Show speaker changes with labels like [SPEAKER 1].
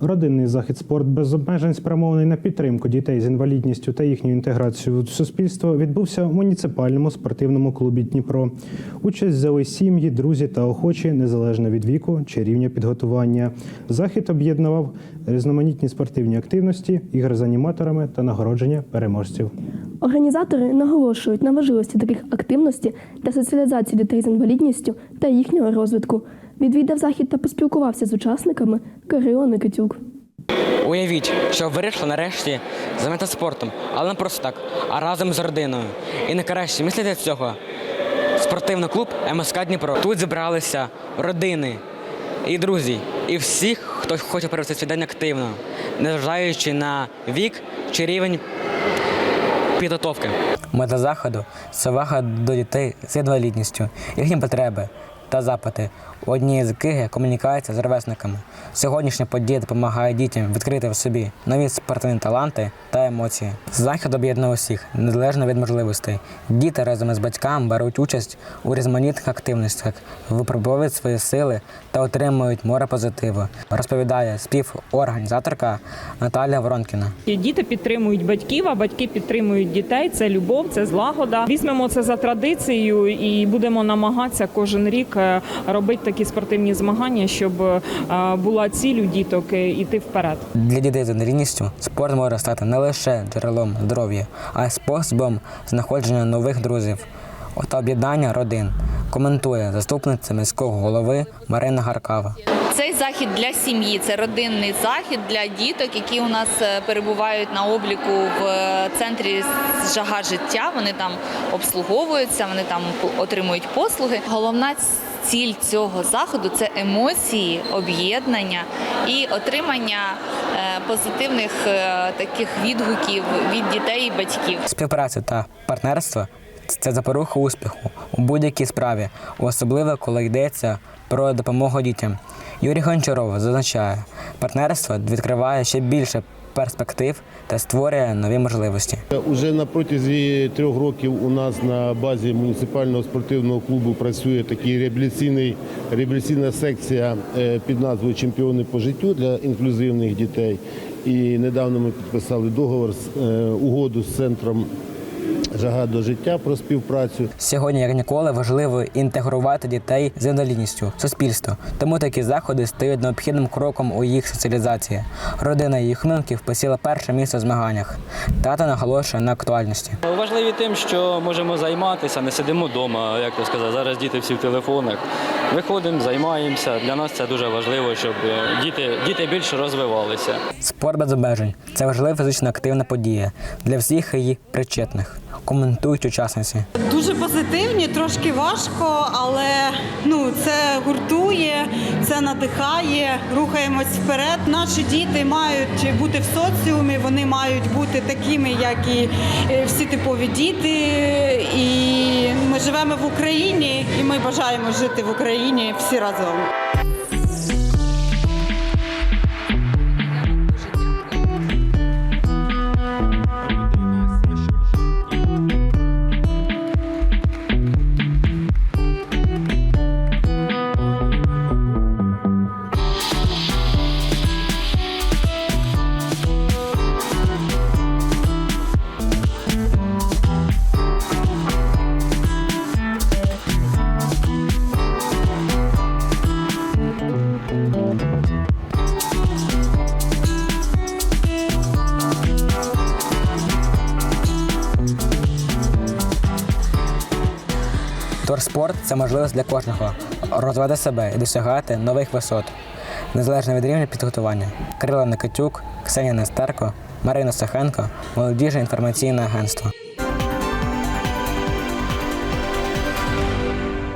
[SPEAKER 1] Родинний захід спорт без обмежень спрямований на підтримку дітей з інвалідністю та їхню інтеграцію в суспільство відбувся в муніципальному спортивному клубі Дніпро. Участь взяли сім'ї, друзі та охочі незалежно від віку чи рівня підготування. Захід об'єднував різноманітні спортивні активності, ігри з аніматорами та нагородження переможців.
[SPEAKER 2] Організатори наголошують на важливості таких активностей для соціалізації дітей з інвалідністю та їхнього розвитку. Відвідав захід та поспілкувався з учасниками Кирило Никитюк.
[SPEAKER 3] Уявіть, що вирішили нарешті займатися спортом, але не просто так, а разом з родиною. І найкраще мислити цього спортивний клуб МСК Дніпро. Тут зібралися родини і друзі, і всіх, хто хоче провести свій день активно, незважаючи на вік чи рівень підготовки. Мета заходу це увага до дітей з інвалідністю, їхні потреби та запити. однієї з яких є комунікація з ровесниками. Сьогоднішня подія допомагає дітям відкрити в собі нові спортивні таланти та емоції. Захід об'єднує усіх, незалежно від можливостей. Діти разом із батьками беруть участь у різноманітних активностях, випробовують свої сили та отримують море позитиву. Розповідає співорганізаторка Наталія Воронкіна.
[SPEAKER 4] Діти підтримують батьків, а батьки підтримують дітей. Це любов, це злагода. Візьмемо це за традицією і будемо намагатися кожен рік е, робити такі спортивні змагання, щоб е, була ціль діток е, іти вперед.
[SPEAKER 3] Для дітей з інвалідністю спорт може стати не лише джерелом здоров'я, а й способом знаходження нових друзів та об'єднання родин. Коментує заступниця міського голови Марина Гаркава.
[SPEAKER 5] Цей захід для сім'ї, це родинний захід для діток, які у нас е, перебувають на обліку в е, центрі жага життя. Вони там обслуговуються, вони там отримують послуги. Головна ціль цього заходу це емоції, об'єднання і отримання е, позитивних таких відгуків від дітей і батьків.
[SPEAKER 3] Співпраця та партнерство це запоруха успіху у будь-якій справі, особливо коли йдеться про допомогу дітям. Юрій Гончаров зазначає, партнерство відкриває ще більше перспектив та створює нові можливості.
[SPEAKER 6] Уже на протязі трьох років у нас на базі муніципального спортивного клубу працює такий реабілітаційний реабілітаційна секція е, під назвою Чемпіони по життю для інклюзивних дітей. І недавно ми підписали договор з е, угоду з центром Жага до життя про співпрацю.
[SPEAKER 3] Сьогодні, як ніколи, важливо інтегрувати дітей з інвалідністю в суспільство. Тому такі заходи стають необхідним кроком у їх соціалізації. Родина їх внуків посіла перше місце в змаганнях. Тата наголошує на актуальності.
[SPEAKER 7] Важливі тим, що можемо займатися, не сидимо вдома, як то сказати. Зараз діти всі в телефонах. Виходимо, займаємося. Для нас це дуже важливо, щоб е, діти, діти більше розвивалися.
[SPEAKER 3] Спорт без обмежень це важлива фізично активна подія для всіх її причетних. Коментують учасниці.
[SPEAKER 8] Дуже позитивні, трошки важко, але ну це гуртує, це надихає. Рухаємось вперед. Наші діти мають бути в соціумі, вони мають бути такими, як і е, всі типові діти. І ми живемо в Україні, і ми бажаємо жити в Україні всі разом.
[SPEAKER 3] Торспорт це можливість для кожного розвивати себе і досягати нових висот, незалежно від рівня підготування. Кирило Никитюк, Ксенія Нестерко, Марина Сахенко, молодіжне інформаційне агентство.